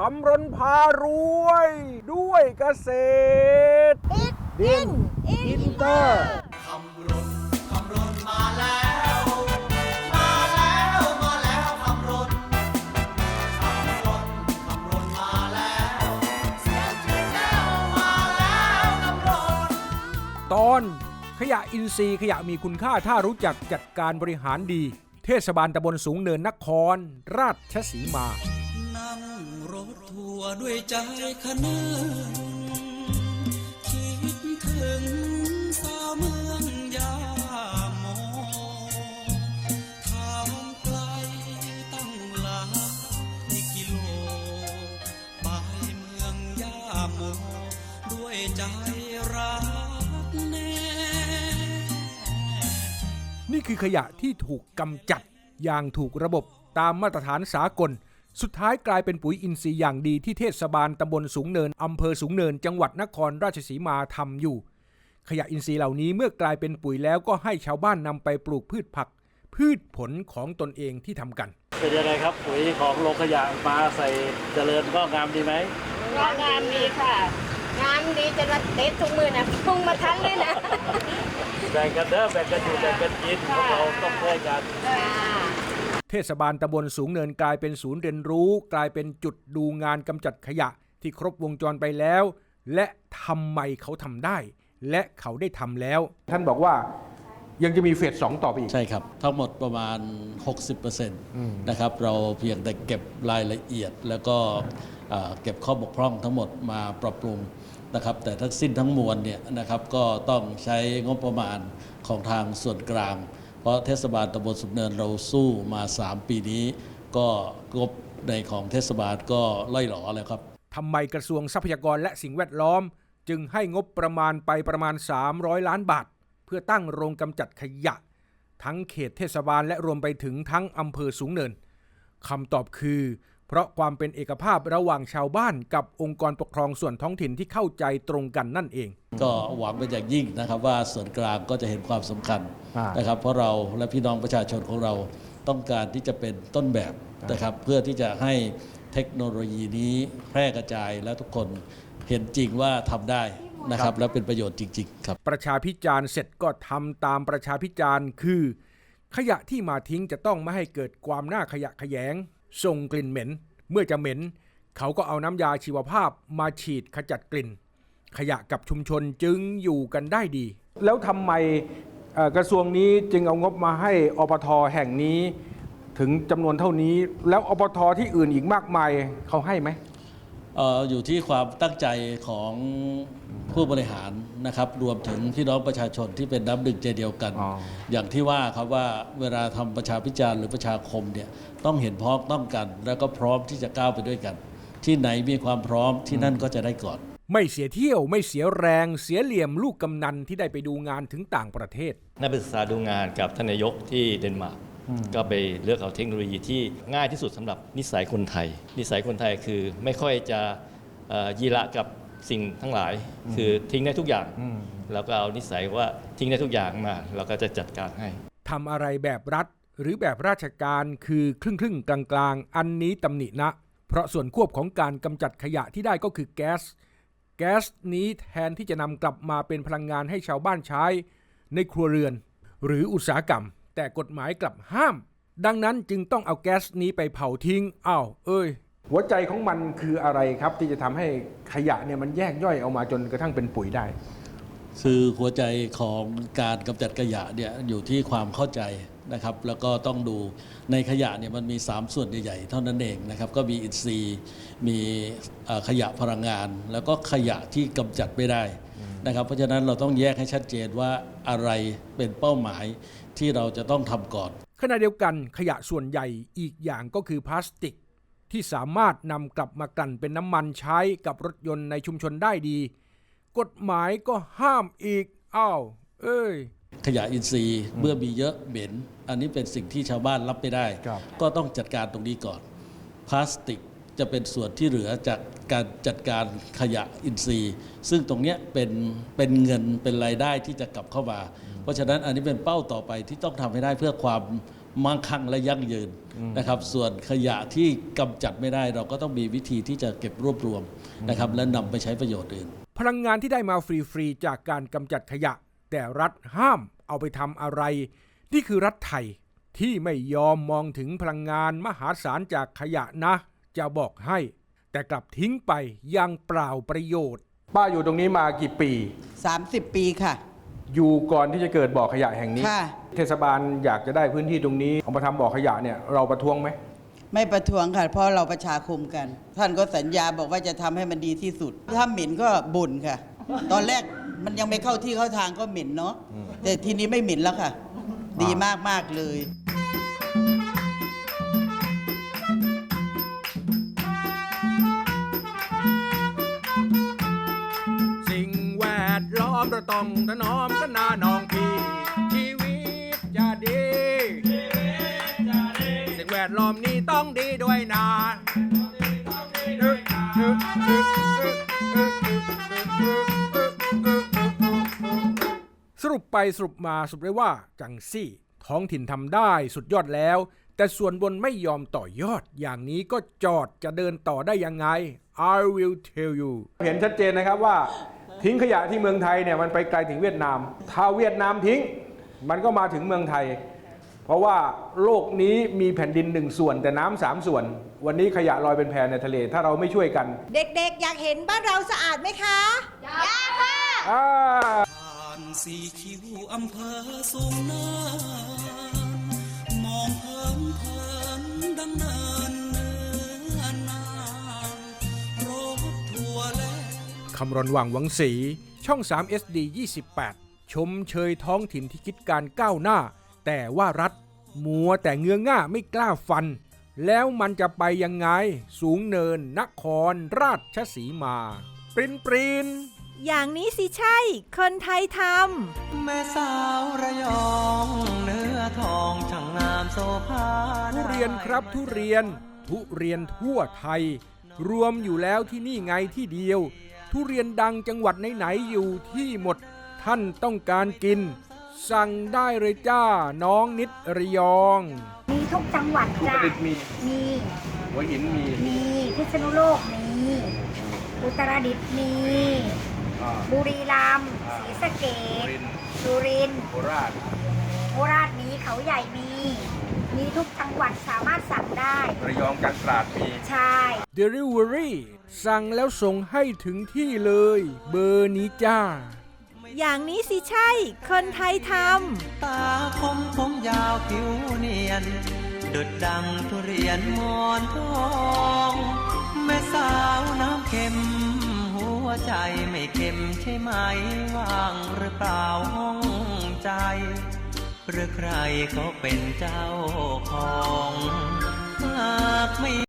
คำรนพารวย ด้วยเกษตร ดินอินเตอร์ตอนขยะอินทรีย์ขยะมีคุณค่าถ้ารู้จักจัดการบริหารดี เทศบาลตำบลสูงเนินนคร ราชสีมา นั่งรถทัวร์ด้วยใจคะเนินคิดถึงสาวเมืองยาโมทางไกลตั้งหลายกิโล ไปเมืองยาโม ด้วยใจรักแน่ นี่คือขยะที่ถูกกำจัดอย่างถูกระบบตามมาตรฐานสากล สุดท้ายกลายเป็นปุ๋ยอินทรีย์อย่างดีที่เทศบาลตำบลสูงเนินอำเภอสูงเนิน จังหวัดนครราชสีมาทำอยู่ ขยะอินทรีย์เหล่านี้เมื่อกลายเป็นปุ๋ยแล้วก็ให้ชาวบ้านนำไปปลูกพืชผัก พืชผลของตนเองที่ทำกัน เป็นยังไงครับปุ๋ยของโรงขยะมาใส่เจริญก็งามดีไหมงานงามดีค่ะงามดีจะมาเต็ดทุกมือนะพุ่งมาทันเลยนะแบ่งกันเด้อแบ่งกันอยู่แบ่งกันกินพวกเราต้องช่วยกัน เทศบาลตำบลสูงเนินกลายเป็นศูนย์เรียนรู้ กลายเป็นจุดดูงานกำจัดขยะที่ครบวงจรไปแล้ว และทำไมเขาทำได้ และเขาได้ทำแล้ว ท่านบอกว่ายังจะมีเฟสสองต่อไปอีก ใช่ครับ ทั้งหมดประมาณ 60%นะครับ เราเพียงแต่เก็บรายละเอียด แล้วก็เอ่อเก็บข้อบกพร่องทั้งหมดมาปรับปรุงนะครับ แต่ทั้งสิ้นทั้งมวลเนี่ยนะครับก็ต้องใช้งบประมาณของทางส่วนกลางเพ ราะเทศบาลตำบลสุนเนินเราสู้มา 3 ปีนี้ ก็งบในของเทศบาลก็ล่อยหลอเลยครับทำไมกระทรวงทรัพยากรและสิ่งแวดล้อม จึงให้งบประมาณไปประมาณ 300 ล้านบาท เพื่อตั้งโรงกำจัดขยะ ทั้งเขตเทศบาลและรวมไปถึงทั้งอำเภอสูงเนินคำตอบคือ เพราะความเป็นเอกภาพระหว่างชาวบ้านกับองค์กรปกครองส่วนท้องถิ่นที่เข้าใจตรงกันนั่นเอง ก็หวังเป็นอย่างยิ่งนะครับว่าส่วนกลางก็จะเห็นความสำคัญอ่านนะครับเพราะเราและพี่น้องประชาชนของเราต้องการที่จะเป็นต้นแบบนะครับเพื่อที่จะให้เทคโนโลยีนี้แพร่กระจายและทุกคนเห็นจริงว่าทำได้นะครับและเป็นประโยชน์จริงๆครับประชาพิจารณ์เสร็จก็ทำตามประชาพิจารณ์คือ ขยะที่มาทิ้งจะต้องไม่ให้เกิดความน่าขยะแขยง ส่งกลิ่นเหม็น เมื่อจะเหม็น เขาก็เอาน้ำยาชีวภาพมาฉีดขจัดกลิ่น ขยะกับชุมชนจึงอยู่กันได้ดี แล้วทำไมกระทรวงนี้จึงเอางบมาให้อปทแห่งนี้ถึงจำนวนเท่านี้ แล้วอปทที่อื่นอีกมากมายเขาให้ไหม เอ่ออยู่ที่ความตั้งใจของผู้บริหารนะครับรวมถึงพี่น้องประชาชนที่เป็นน้ำหนึ่งใจเดียวกัน อ๋อ อย่างที่ว่าครับว่าเวลาทำประชาพิจารณ์หรือประชาคมเนี่ยต้องเห็นพ้องต้องกัน แล้วก็พร้อมที่จะก้าวไปด้วยกัน ที่ไหนมีความพร้อมที่นั่นก็จะได้ก่อน ไม่เสียเที่ยวไม่เสียแรงเสียเหลี่ยมลูกกำนันที่ได้ไปดูงานถึงต่างประเทศ นักศึกษาดูงานกับท่านนายกที่เดนมาร์ก ก็ไปเลือกเอาเทคโนโลยีที่ง่ายที่สุดสำหรับนิสัยคนไทย นิสัยคนไทยคือไม่ค่อยจะเอ่อยีระกับสิ่งทั้งหลาย คือทิ้งได้ทุกอย่างแล้วก็เอานิสัยว่าทิ้งได้ทุกอย่างมา เราก็จะจัดการให้ทำอะไรแบบรัฐหรือแบบราชการคือครึ่งครึ่งๆกลางๆอันนี้ตำหนินะ เพราะส่วนควบของการกำจัดขยะที่ได้ก็คือแก๊ส แก๊สนี้แทนที่จะนำกลับมาเป็นพลังงานให้ชาวบ้านใช้ ในครัวเรือน หรืออุตสาหกรรม แต่กฎหมายกลับห้าม ดังนั้นจึงต้องเอาแก๊สนี้ไปเผาทิ้งอ้าวเอ้ย หัวใจของมันคืออะไรครับ ที่จะทำให้ขยะเนี่ยมันแยกย่อยออกมาจนกระทั่งเป็นปุ๋ยได้ คือหัวใจของการกำจัดขยะเนี่ยอยู่ที่ความเข้าใจนะครับ แล้วก็ต้องดูในขยะเนี่ยมันมี 3 ส่วนใหญ่ๆเท่านั้นเองนะครับ ก็มีอินทรีย์มีเอ่อขยะพลังงาน แล้วก็ขยะที่กำจัดไม่ได้ นะครับ เพราะฉะนั้นเราต้องแยกให้ชัดเจนว่าอะไรเป็นเป้าหมายที่เราจะต้องทำก่อน ขณะเดียวกันขยะส่วนใหญ่อีกอย่างก็คือพลาสติก ที่สามารถนำกลับมากลั่นเป็นน้ำมันใช้กับรถยนต์ในชุมชนได้ดี กฎหมายก็ห้ามอีกอ้าวเอ้ยขยะอินทรีย์เมื่อมีเยอะเหม็น อันนี้เป็นสิ่งที่ชาวบ้านรับไม่ได้ครับก็ต้องจัดการตรงนี้ก่อน พลาสติก จะเป็นส่วนที่เหลือจากการจัดการขยะอินทรีย์ ซึ่งตรงเนี้ยเป็นเป็นเงินเป็นรายได้ที่จะกลับเข้ามา เพราะฉะนั้นอันนี้เป็นเป้าต่อไปที่ต้องทำให้ได้เพื่อความมั่งคั่งและยั่งยืนนะครับ ส่วนขยะที่กำจัดไม่ได้เราก็ต้องมีวิธีที่จะเก็บรวบรวมนะครับและนำไปใช้ประโยชน์อื่น พลังงานที่ได้มาฟรีๆจากการกำจัดขยะ แต่รัฐห้ามเอาไปทำอะไร นี่คือรัฐไทยที่ไม่ยอมมองถึงพลังงานมหาศาลจากขยะนะ จะบอกให้ แต่กลับทิ้งไปอยังเปล่าประโยชน์ ป้าอยู่ตรงนี้มากี่ปี 30 ปีค่ะ อยู่ก่อนที่จะเกิดบ่อขยะแห่งนี้ ค่ะ เทศบาลอยากจะได้พื้นที่ตรงนี้เอามาทำบ่อขยะเนี่ยเราประท้วงไหม ไม่ประท้วงค่ะ เพราะเราประชาคมกัน ท่านก็สัญญาบอกว่าจะทำให้มันดีที่สุด ถ้าเหม็นก็บ่นค่ะ ตอนแรกมันยังไม่เข้าที่เข้าทางก็เหม็นเนาะแต่ทีนี้ไม่เหม็นแล้วค่ะ ดีมากมากๆเลย อมราต้องถนอมกันนาน้องพี่ชีวิตจะดีสิ่งแวดล้อมนี้ต้องดีด้วยนะสรุปไปสรุปมาสรุปได้ว่าจังซี่ท้องถิ่นทำได้สุดยอดแล้ว แต่ส่วนบนไม่ยอมต่อยอด อย่างนี้ก็จอดจะเดินต่อได้ยังไง I will tell you เห็นชัดเจนนะครับว่า ทิ้งขยะที่เมืองไทยเนี่ยมันไปไกลถึงเวียดนาม ถ้าเวียดนามทิ้ง มันก็มาถึงเมืองไทย เพราะว่าโลกนี้มีแผ่นดินหนึ่งส่วนแต่น้ำสามส่วน วันนี้ขยะลอยเป็นแพในทะเล ถ้าเราไม่ช่วยกัน เด็กๆ อยากเห็นบ้านเราสะอาดไหมคะ อยากค่ะอ่าผ่านสีคิ้วอำเภอสูงเนินมองเพลินเพลินดำเนินเนื้ คำรณว่างหวังสี ช่อง 3 SD 28 ชมเชยท้องถิ่นที่คิดการก้าวหน้า แต่ว่ารัฐ มัวแต่เงื้อง่าไม่กล้าฟัน แล้วมันจะไปยังไง สูงเนิน นคร ราชสีมา ปรินปรินอย่างนี้สิใช่ คนไทยทแม่สาวระยอง เนื้อทองช่างงามโสภาทุเรียนครับทุเรียน ทุเรียนทั่วไทย รวมอยู่แล้วที่นี่ไงที่เดียว ทุเรียนดังจังหวัดไหนๆอยู่ที่หมด ท่านต้องการกิน สั่งได้เลยจ้าน้องนิดระยอง มีทุกจังหวัดจ้ะมี มีหัวหินมีมีพิษณุโลกมีอุตรดิตถ์มีบุรีรัมย์ศรีสะเกษสุรินทร์โคราช โคราชมีเขาใหญ่มี มีทุก จังหวัดสามารถสั่งได้ ระยองจันตราดมี ใช่ Delivery สั่งแล้วส่งให้ถึงที่เลย เบอร์นี้จ้าำอย่างนี้สิใช่ คนไทยทำตาคมผมยาวผิวเนียนดุดดังทุเรียนหมอนทอง แม่สาวน้ำเค็ม หัวใจไม่เค็มใช่ไหมว่างหรือเปล่าห้องใจ หรือใครเขาเป็นเจ้าของหากไม่